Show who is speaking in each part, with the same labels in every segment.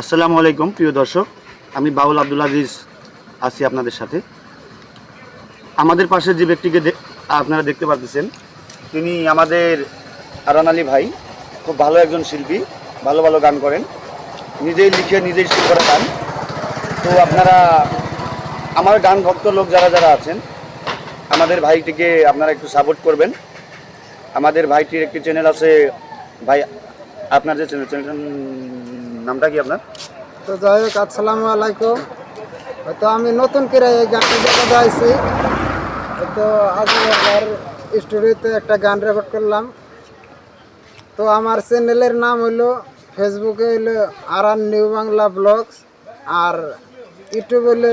Speaker 1: আসসালামু আলাইকুম, প্রিয় দর্শক। আমি বাউল আব্দুল আজিজ আছি আপনাদের সাথে। আমাদের পাশে যে ব্যক্তিকে আপনারা দেখতে পাচ্ছেন তিনি আমাদের আরান আলী ভাই। খুব ভালো একজন শিল্পী, ভালো ভালো গান করেন। নিজেই লিখে নিজেই সুর করে গান। তো আপনারা, আমার গান ভক্ত লোক যারা যারা আছেন, আমাদের ভাইটিকে আপনারা একটু সাপোর্ট করবেন। আমাদের ভাইটির একটি চ্যানেল আছে, ভাই, আপনার যে চ্যানেল চ্যানেলটার নামটা কি আপনার?
Speaker 2: তো যাই হোক আসসালামু আলাইকুম। হয়তো আমি নতুন করে এই গানটা দেখাতে আইছি তো আজ আমার স্টুডিওতে একটা গান রেকর্ড করলাম। তো আমার চ্যানেলের নাম হইল ফেসবুকে হইল আরান নিউ বাংলা ব্লগস আর ইউটিউব হইল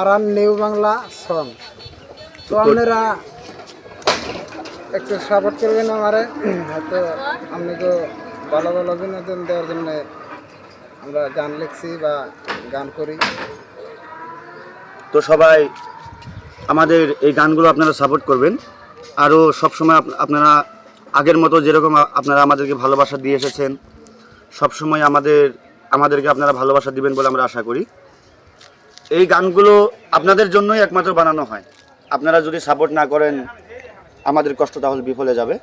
Speaker 2: আরান নিউ বাংলা সং তো আপনারা একটু সাপোর্ট করবেন আমারে। হয়তো আপনাকে ভালো ভালো বিনোদন দেওয়ার জন্য আমরা গান লিখছি বা গান করি।
Speaker 1: তো সবাই আমাদের এই গানগুলো আপনারা সাপোর্ট করবেন। আরও সবসময় আপ- আপনারা আগের মতো যেরকম আপনারা আমাদেরকে ভালোবাসা দিয়ে এসেছেন, সবসময় আমাদের, আমাদেরকে আপনারা ভালোবাসা দিবেন বলে আমরা আশা করি। এই গানগুলো আপনাদের জন্যই একমাত্র বানানো হয়। আপনারা যদি সাপোর্ট না করেন, আমাদের কষ্ট তাহলে বিফলে যাবে।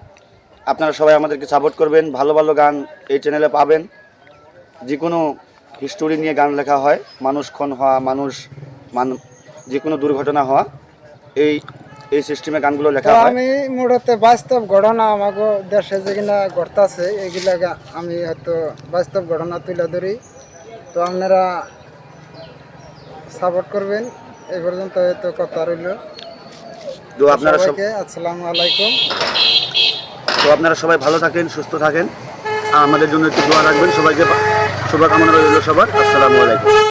Speaker 1: আপনারা সবাই আমাদেরকে সাপোর্ট করবেন, ভালো ভালো গান এই চ্যানেলে পাবেন। যে কোনো হিস্টোরি নিয়ে গান লেখা হয় মানুষ খুন হওয়া মানুষ মান যে কোনো দুর্ঘটনা হওয়া এই এই সিস্টেমে গানগুলো লেখা হয়।
Speaker 2: আমি মূলত বাস্তব ঘটনা আমাকে দেশে যেগুলা ঘটতাছে এগুলা আমি হয়তো বাস্তব ঘটনা তুলে ধরি। তো আপনারা সাপোর্ট করবেন এই পর্যন্ত হয়তো কথা রইল।
Speaker 1: তো আপনারা সব
Speaker 2: সবাইকে আসসালামু আলাইকুম।
Speaker 1: তো আপনারা সবাই ভালো থাকেন সুস্থ থাকেন। আর আমাদের জন্য একটু দোয়া রাখবেন সবাইকে। শুভকামনা রইল সবার। আসসালামু আলাইকুম।